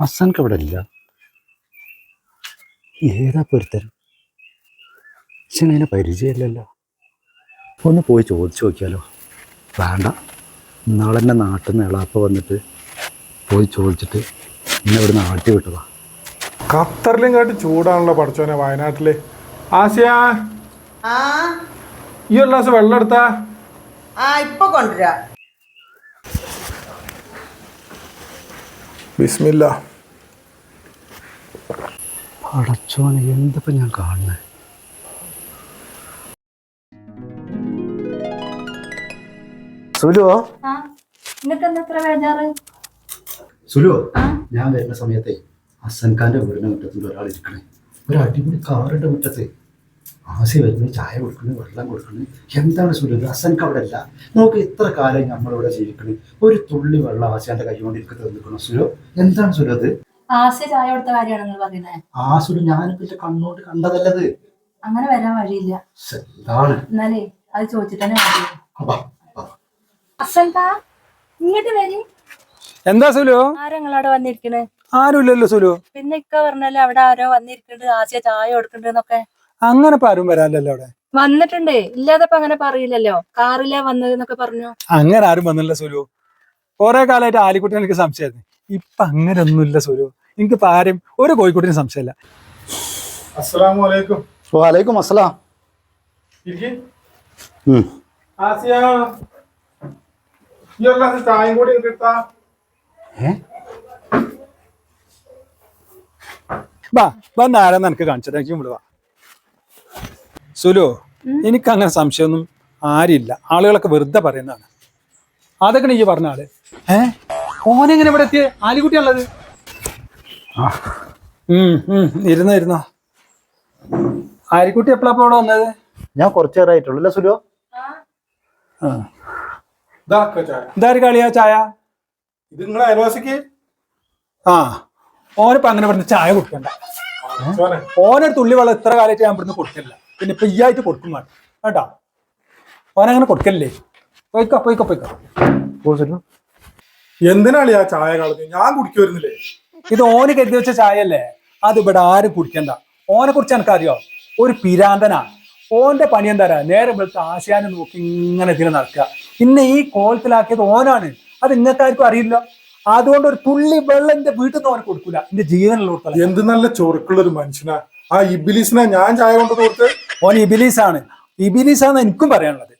ഹസൻക്ക് ഇവിടെ ഇല്ല. ഏതാ പൊരുത്തരും പക്ഷെ പരിചയമില്ലല്ലോ. ഒന്ന് പോയി ചോദിച്ചു നോക്കിയാലോ. വേണ്ട. നാളെ എന്റെ നാട്ടിൽ നിന്ന് ഇളാപ്പ വന്നിട്ട് പോയി ചോദിച്ചിട്ട് എന്നെ ഇവിടെ ആട്ടി വിട്ടതാ. ഖത്തറിലും കാട്ടി ചൂടാണല്ലോ പഠിച്ചോനെ വയനാട്ടിൽ. ആസിയ. ആ. ഈ ഒരു ഗ്ലാസ് വെള്ളം എടുത്താ. ആ ഇപ്പൊ കൊണ്ടുവരാ. ബിസ്മില്ല. പടച്ചോനെ എന്തിപ്പോ ഞാൻ കാണുന്നത് സുലുവോ സുലുവോ ഞാൻ വരുന്ന സമയത്തെ ഹസൻ ഖാന്റെ വീടിന്റെ മുറ്റത്തിൽ ഒരാൾ ഇരിക്കണേ. ഒരു അടിപൊളി കാറിന്റെ മുറ്റത്ത്. ആസി വരുന്നു ചായ കൊടുക്കുന്നു വെള്ളം കൊടുക്കുന്നു. എന്താണ് സുലു അസൻക്ക് അവിടെ അല്ല നമുക്ക് ഇത്ര കാലം നമ്മളിവിടെ ജീവിക്കണേ ഒരു തുള്ളി വെള്ളം ആസിയാന്റെ കൈ കൊണ്ട് എനിക്ക് തന്നിക്കണം സുരോ എന്താണ് സുരത് അത്? ആസ്യ ചായ കൊടുത്ത കാര്യമാണ് നിങ്ങൾ പറയുന്നത്? ആ സുലു ഞാനിപ്പോ എന്റെ കണ്ണോട്ട് കണ്ടതല്ലത്. അങ്ങനെ വരാൻ വഴിയില്ല. എന്താണ്? എന്നാലേ അത് ചോദിച്ചിട്ട് തന്നെ അപ്പാ. ഇങ്ങോട്ട് വരി. എന്താ സുലു? ആരങ്ങളവിടെ വന്നിരിക്കണേ? ആരുമില്ലല്ലോ സുലു. പിന്നെ ഇക്ക പറഞ്ഞല്ലേ അവിടെ ആരോ വന്നിരിക്കുന്നുണ്ട് ആസിയ ചായ കൊടുക്കുന്നുണ്ട് എന്നൊക്കെ. അങ്ങനെ ഇപ്പൊ ആരും വരാനല്ലോ അവിടെ? വന്നിട്ടുണ്ട്. ഇല്ലാതെ അങ്ങനെ പറയില്ലല്ലോ. കാറില്ല വന്നത് എന്നൊക്കെ പറഞ്ഞു? അങ്ങനെ ആരും വന്നില്ല സുരു കുറെ കാലമായിട്ട് ആലിക്കുട്ടി എനിക്ക് സംശയമായിരുന്നു. ഇപ്പൊ അങ്ങനെ ഒന്നുമില്ല സുരു എനിക്ക് ആരും ഒരു കോഴിക്കുട്ടിന് സംശയമില്ല. അസ്സലാമു അലൈക്കും. വാലൈക്കും അസ്സലാം. ഉം. ആസിയ ഈ ഒരു ഗ്ലാസ് ചായയും കൂടി കിട്ടാ ഏ വാ വന്ന ആരാന്ന് എനിക്ക് കാണിച്ചത് എനിക്ക് വിടുക സുലു എനിക്ക് അങ്ങനെ സംശയമൊന്നും ആരില്ല. ആളുകളൊക്കെ വെറുതെ പറയുന്നതാണ്. അതൊക്കെ നീ പറഞ്ഞ ആൾ. ഏ? ഓനെങ്ങനെ ഇവിടെ എത്തിയ? ആലിക്കുട്ടിയാണുള്ളത്. ഇരുന്ന ഇരുന്ന. ആലിക്കുട്ടി എപ്പോഴാ ഇവിടെ വന്നത്? ഞാൻ കുറച്ചു നേരമായിട്ടുള്ളൂ അല്ലേ സുലു? ഇതാര് കളിയാ ചായ? ഇത് നിങ്ങളെ അയൽവാസിക്ക്? ആ. ഓനിപ്പോ അങ്ങനെ പറഞ്ഞ ചായ കുടിക്കണ്ട. ഓനൊരു തുള്ളി വെള്ളം ഇത്ര കാലമായിട്ട് ഞാൻ ഇവിടുന്ന് കൊടുക്കില്ല പിന്നെ ഫ്രീ ആയിട്ട് കൊടുക്കും വേണം കേട്ടാ? ഓനങ്ങനെ കൊടുക്കല്ലേ പോയിക്കോ പോയിക്കോ പോയിക്കോ. എന്തിനാണ് ആ ചായ കളഞ്ഞു? ഞാൻ കുടിക്കുമായിരുന്നില്ലേ ഇത് ഓന് കരുതി വെച്ച ചായ അല്ലേ അത് ഇവിടെ ആരും കുടിക്കണ്ട. ഓനെ കുറിച്ച് എനിക്കറിയോ? ഒരു പിരാന്തനാ. ഓന്റെ പണി എന്താ നേരെ വെളുത്ത് ആശയാനെ നോക്കി ഇങ്ങനെ ഇതിനെ നടക്കുക. പിന്നെ ഈ കോലത്തിലാക്കിയത് ഓനാണ്. അത് ഇന്നത്തെ അറിയില്ല. അതുകൊണ്ട് ഒരു തുള്ളി വെള്ളം എന്റെ വീട്ടിൽ നിന്ന് ഓനെ കൊടുക്കൂല. എന്റെ ജീവനുള്ള എന്ത് നല്ല ചൊറുക്കുള്ള ഒരു മനുഷ്യനാ. ആ ഇബിലിസിനെ ഞാൻ ചായ കൊണ്ട് കൊടുത്ത് ഓൻ ഇബിലീസാണ്. ഇബിലീസാന്ന് എനിക്കും പറയാനുള്ളത്.